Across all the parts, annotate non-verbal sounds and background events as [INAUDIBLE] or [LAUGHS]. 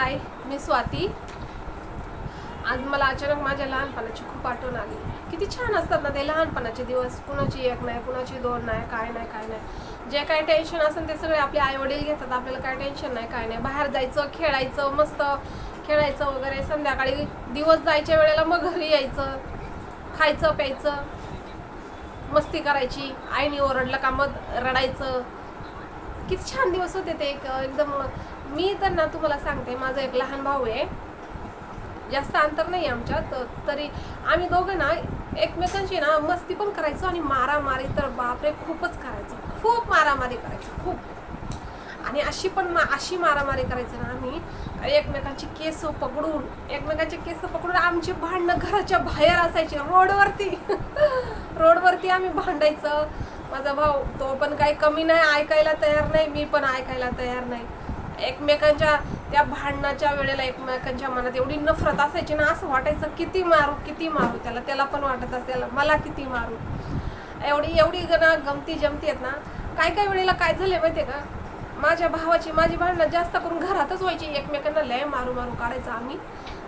हाय मी स्वाती. आज मला अचानक माझ्या लहानपणाची खूप आठवण आली. किती छान असतात ना ते लहानपणाचे दिवस. कुणाची एक नाही कुणाची दोन नाही काय नाही काय नाही. जे काय टेन्शन असेल ते सगळे आपले आई वडील घेतात. आपल्याला काय टेन्शन नाही काय नाही. बाहेर जायचं खेळायचं मस्त खेळायचं वगैरे. संध्याकाळी दिवस जायच्या वेळेला मग घरी यायचं खायचं प्यायचं मस्ती करायची आईने ओरडलं का मग रडायचं. किती छान दिवस होते ते एक एकदम मी तर ना तुम्हाला सांगते माझा एक लहान भाऊ आहे. जास्त अंतर नाही आमच्यात तरी आम्ही दोघं ना एकमेकांशी ना मस्ती पण करायचो आणि मारामारी तर बापरे खूपच करायचो. खूप मारामारी करायचो खूप. आणि अशी पण मा अशी मारामारी करायचो ना आम्ही एकमेकांची केस पकडून एकमेकांचे केस पकडून आमची भांडणं घराच्या बाहेर असायची रोडवरती. [LAUGHS] रोडवरती आम्ही भांडायचं. माझा भाऊ तो पण काही कमी नाही ऐकायला तयार नाही मी पण ऐकायला तयार नाही. एकमेकांच्या त्या भांडणाच्या वेळेला एकमेकांच्या मनात एवढी नफरत असायची ना असं वाटायचं किती मारू किती मारू? त्याला त्याला पण वाटत असेल मला किती मारू? एवढी एवढी ना गमती जमती आहेत ना काय काय वेळेला काय झालंय माहिती का? माझ्या भावाची माझी भांडणं जास्त करून घरातच व्हायची. एकमेकांना लय मारू मारू काढायचं आम्ही.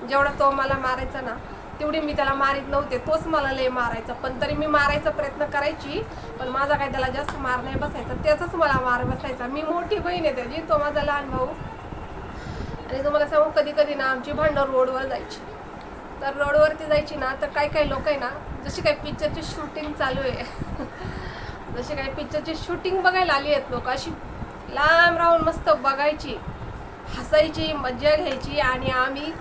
जेवढा तो मला मारायचा ना तेवढी मी त्याला मारित नव्हते. तोच मला लय मारायचा. पण तरी मी मारायचा प्रयत्न करायची. पण माझा काय त्याला जास्त मार नाही बसायचा. त्याचाच मला मार बसायचा. मी मोठी बहीण आहे त्याची. तो माझा लहान भाऊ. आणि तुम्हाला सांगू कधी कधी ना आमची भांडण रोडवर जायची. तर रोडवरती जायची ना तर काही काही लोक आहे ना जशी काही पिक्चरची शूटिंग चालू आहे. [LAUGHS] जशी काही पिक्चरची शूटिंग बघायला आली आहेत लोक अशी लांब राहून मस्त बघायची. हसायची मज्जा घ्यायची आणि आम्ही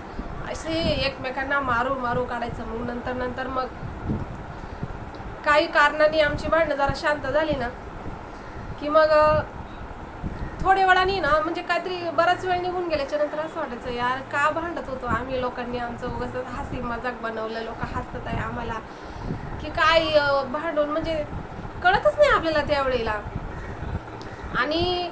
असे एकमेकांना मारू मारू काढायचं. मग नंतर नंतर मग काही कारणाने आमची भांडणं जरा शांत झाली ना की मग थोड्या वेळाने ना म्हणजे काहीतरी बराच वेळ निघून गेल्याच्यानंतर असं वाटायचं यार का भांडत होतो आम्ही लोकांनी आमचं उगाच हसी मजाक बनवलं लोक हसतात आहे आम्हाला. की काय भांडून म्हणजे कळतच नाही आपल्याला त्यावेळेला. आणि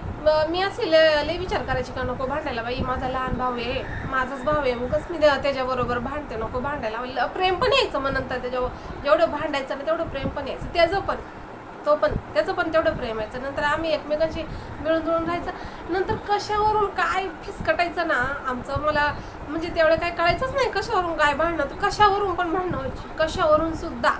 मी असे लय लय विचार करायची का नको भांडायला बाई माझा लहान भाऊ आहे माझाच भाऊ आहे मगच मी त्याच्याबरोबर भांडते नको भांडायला. ल- प्रेम पण यायचं मग नंतर त्याच्यावर. जेवढं भांडायचं ना तेवढं प्रेम पण यायचं. त्याचं पण तो पण त्याचं पण तेवढं प्रेम यायचं. नंतर आम्ही एकमेकांशी मिळून जुळून राहायचं. नंतर कशावरून काय फिसकटायचं ना आमचं मला म्हणजे तेवढं काय कळायचंच नाही कशावरून काय भांडणं तर कशावरून पण भांडणं व्हायची. कशावरून सुद्धा.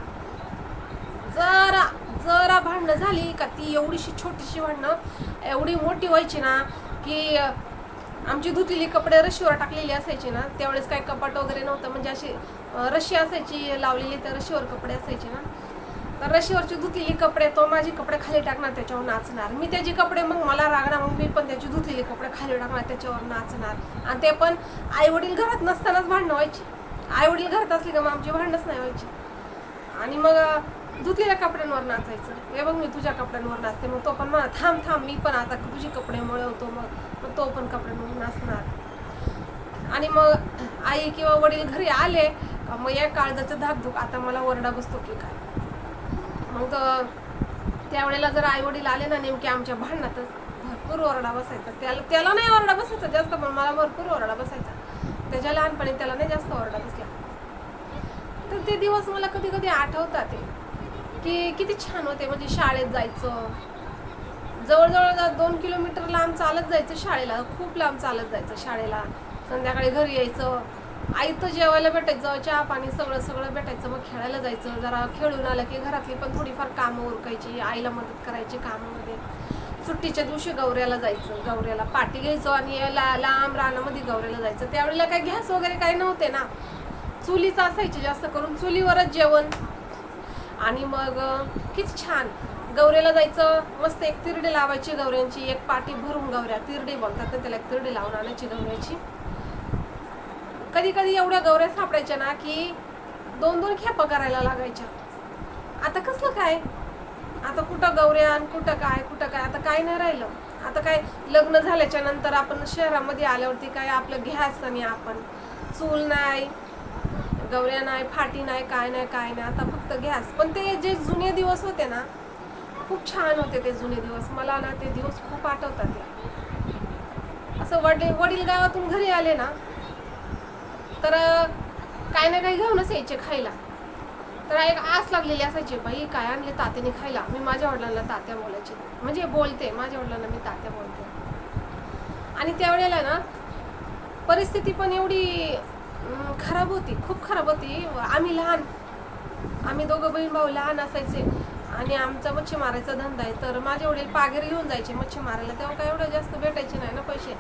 जरा जरा भांडणं झाली का ती एवढीशी छोटीशी भांडणं एवढी मोठी व्हायची ना की आमची धुतलेली कपडे रशीवर टाकलेली असायची ना त्यावेळेस काही कपाट वगैरे नव्हतं. म्हणजे अशी रशी असायची लावलेली तर रशीवर कपडे असायचे ना. तर रशीवरची धुतलेली कपडे तो माझे कपडे खाली टाकणार त्याच्यावर नाचणार. मी त्याचे कपडे मग मला रागणार मग मी पण त्याची धुतलेले कपडे खाली टाकणार त्याच्यावर नाचणार. आणि ते पण आई वडील घरात नसतानाच भांडणं व्हायची. आई वडील घरात असले का मग आमची भांडणच नाही व्हायची. आणि मग धुतलेल्या कपड्यांवर नाचायचं. हे बघ मी तुझ्या कपड्यांवर नाचते. मग तो पण म्हणा थांब थांब मी पण आता तुझे कपडे मळवतो. मग मग तो पण कपड्यांवर नाचणार. आणि मग आई किंवा वडील घरी आले मग या काळजाचं धाकधूक आता मला ओरडा बसतो की काय? मग तर त्यावेळेला जर आई वडील आले ना नेमके आमच्या भांडणातच भरपूर ओरडा बसायचा. त्याला त्याला नाही ओरडा बसायचा जास्त पण मला भरपूर ओरडा बसायचा. त्याच्या लहानपणी त्याला नाही जास्त ओरडा बसला. तर ते दिवस मला कधी कधी आठवतात ते की किती छान होते म्हणजे शाळेत जायचं. जवळजवळ दोन किलोमीटर लांब चालत जायचं शाळेला खूप लांब चालत जायचं शाळेला. संध्याकाळी घरी यायचं. आई तर जेवायला भेटायचं चहा पाणी सगळं सगळं भेटायचं. मग खेळायला जायचं. जरा खेळून आलं की घरातली पण थोडीफार कामं उरकायची. आईला मदत करायची कामामध्ये. सुट्टीच्या दिवशी गौऱ्याला जायचं. गौऱ्याला पाठी घ्यायचो आणि ला लांब रानामध्ये गौऱ्याला जायचं. त्यावेळेला काही गॅस वगैरे काही नव्हते ना. चुलीच असायचे जास्त करून. चुलीवरच जेवण. आणि मग किती छान. गौऱ्याला जायचं मस्त एक तिरडी लावायची गौऱ्यांची एक पाटी भरून गौऱ्या तिरडी बोलतात ना त्याला एक तिरडी लावून आणायची गौऱ्याची कधी कधी एवढ्या गौऱ्या सापडायच्या ना की दोन दोन खेपा करायला लागायच्या. आता कसलं काय? आता कुठं गौऱ्या आणि कुठं काय कुठं काय? आता काय नाही राहिलं. आता काय लग्न झाल्याच्यानंतर आपण शहरामध्ये आल्यावरती काय आपलं घ्यायचं नाही आपण. चूल नाही गवऱ्या नाही फाटी नाही काय नाही काय नाही. आता फक्त गॅस. पण ते जे जुने दिवस होते ना खूप छान होते ते जुने दिवस. मला ना ते दिवस खूप आठवतात ते. असं वडील वडील गावातून घरी आले ना तर काय ना काही घेऊनच यायचे खायला. तर एक आस लागलेली असायची बाई काय आणले तात्याने खायला? मी माझ्या वडिलांना तात्या बोलायचे. म्हणजे बोलते माझ्या वडिलांना मी तात्या बोलते. आणि त्यावेळेला ना परिस्थिती पण एवढी खराब होती खूप खराब होती. आम्ही लहान. आम्ही दोघं बहीण भाऊ लहान असायचे. आणि आमचा मच्छी मारायचा धंदा आहे. तर माझे वडील पागेर घेऊन जायचे मच्छी मारायला तेव्हा काय एवढं जास्त भेटायचे नाही ना पैसे.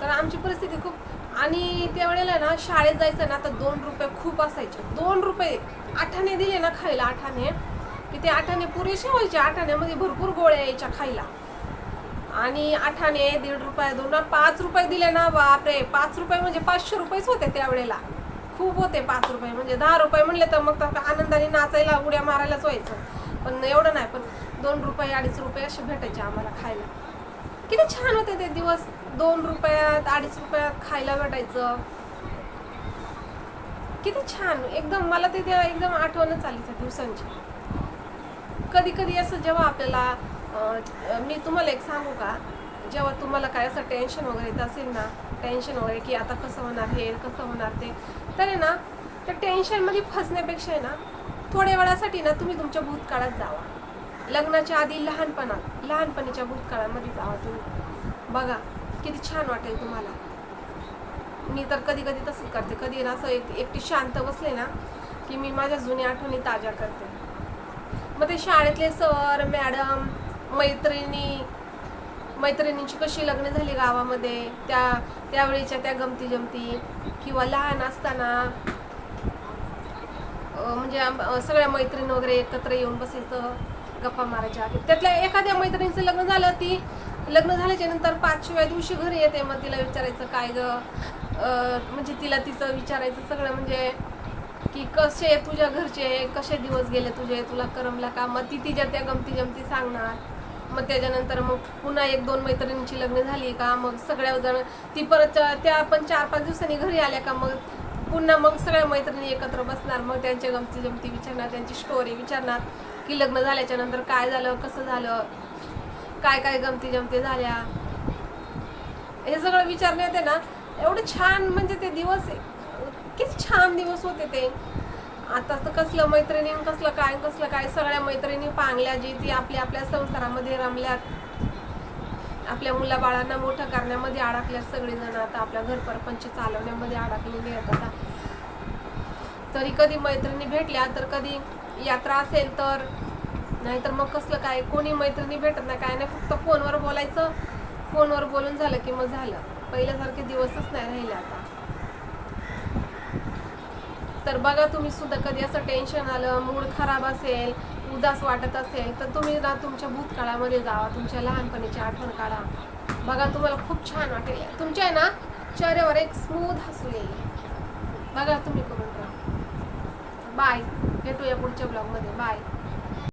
तर आमची परिस्थिती खूप आणि त्यावेळेला ना शाळेत जायचं ना तर दोन रुपये खूप असायचे. दोन रुपये आठाने दिले ना खायला आठाने. की ते आठाने पुरेसे व्हायचे. आठाण्यामध्ये भरपूर गोळ्या यायच्या खायला. आणि आठाने दीड रुपये दोन पाच रुपये दिले ना बापरे. पाच रुपये म्हणजे पाचशे रुपयेच होते त्यावेळेला. खूप होते पाच रुपये. म्हणजे दहा रुपये म्हणले तर मग तर आनंदाने नाचायला उड्या मारायलाच व्हायचं. पण एवढं नाही. पण दोन रुपये अडीच रुपये असे भेटायचे आम्हाला खायला. किती छान होते ते दिवस. दोन रुपयात अडीच रुपयात खायला भेटायचं. किती छान. एकदम मला ते एकदम आठवणच आली त्या दिवसांची. कधी कधी असं जेव्हा आपल्याला मी तुम्हाला एक सांगू का? जेव्हा तुम्हाला काय असं टेन्शन वगैरे येत असेल ना टेन्शन वगैरे की आता कसं होणार हे कसं होणार ते तर ना त्या टेन्शनमध्ये फसण्यापेक्षा आहे ना थोड्या वेळासाठी ना तुम्ही तुमच्या भूतकाळात जावा. लग्नाच्या आधी लहानपणात लहानपणीच्या भूतकाळामध्ये जावा तुम्ही. बघा किती छान वाटेल तुम्हाला. मी तर कधी कधी तसंच करते. कधी ना असं एक एकटी शांत बसले ना की मी माझ्या जुन्या आठवणी ताज्या करते. मग ते शाळेतले सर मॅडम मैत्रिणी मैत्रिणींची कशी लग्न झाली गावामध्ये? त्या त्यावेळीच्या त्या गमती जमती किंवा लहान असताना म्हणजे सगळ्या मैत्रीण वगैरे एकत्र येऊन बसायचं गप्पा मारायच्या त्यातल्या एखाद्या मैत्रिणीचं लग्न झालं ती लग्न झाल्याच्यानंतर पाचव्या दिवशी घरी येते मग तिला विचारायचं काय ग? म्हणजे तिला तिचं विचारायचं सगळं म्हणजे की कसे तुझ्या घरचे? कसे दिवस गेले तुझे? तुला करमला का? मग ती तिच्या त्या गमती जमती सांगणार. मग त्याच्यानंतर मग पुन्हा एक दोन मैत्रिणींची लग्न झाली का? मग सगळ्या जण ती परत त्या पण चार पाच दिवसांनी घरी आल्या का? मग पुन्हा मग सगळ्या मैत्रिणी एकत्र बसणार. मग त्यांच्या गमती जमती विचारणार त्यांची स्टोरी विचारणार की लग्न झाल्याच्यानंतर काय झालं कसं झालं काय काय गमती जमती झाल्या. हे सगळं विचारण्यात आहे ना एवढं छान म्हणजे ते दिवस किती छान दिवस होते ते. आता तर कसलं मैत्रिणी कसलं काय कसलं काय सगळ्या मैत्रिणी पांगल्या जी ती आपल्या आपल्या संसारामध्ये रमल्यात. आपल्या मुलाबाळांना मोठं करण्यामध्ये अडकल्यात सगळेजण आता आपल्या घर परपंच चालवण्यामध्ये अडकलेली आहेत आता. तरी कधी मैत्रिणी भेटल्या तर कधी यात्रा असेल तर नाहीतर मग कसलं काय कोणी मैत्रिणी भेटत नाही काय नाही फक्त फोनवर बोलायचं. फोनवर बोलून झालं की मग झालं. पहिल्यासारखे दिवसच नाही राहिले आता. तर बघा तुम्ही सुद्धा कधी असं टेन्शन आलं मूड खराब असेल उदास वाटत असेल तर तुम्ही ना तुमच्या भूतकाळामध्ये जावा तुमच्या लहानपणीची आठवण काढा. बघा तुम्हाला खूप छान वाटेल. तुमच्या आहे ना चेहऱ्यावर एक स्मूथ हसू येईल. बघा तुम्ही करून राहा बाय भेटूया पुढच्या ब्लॉगमध्ये बाय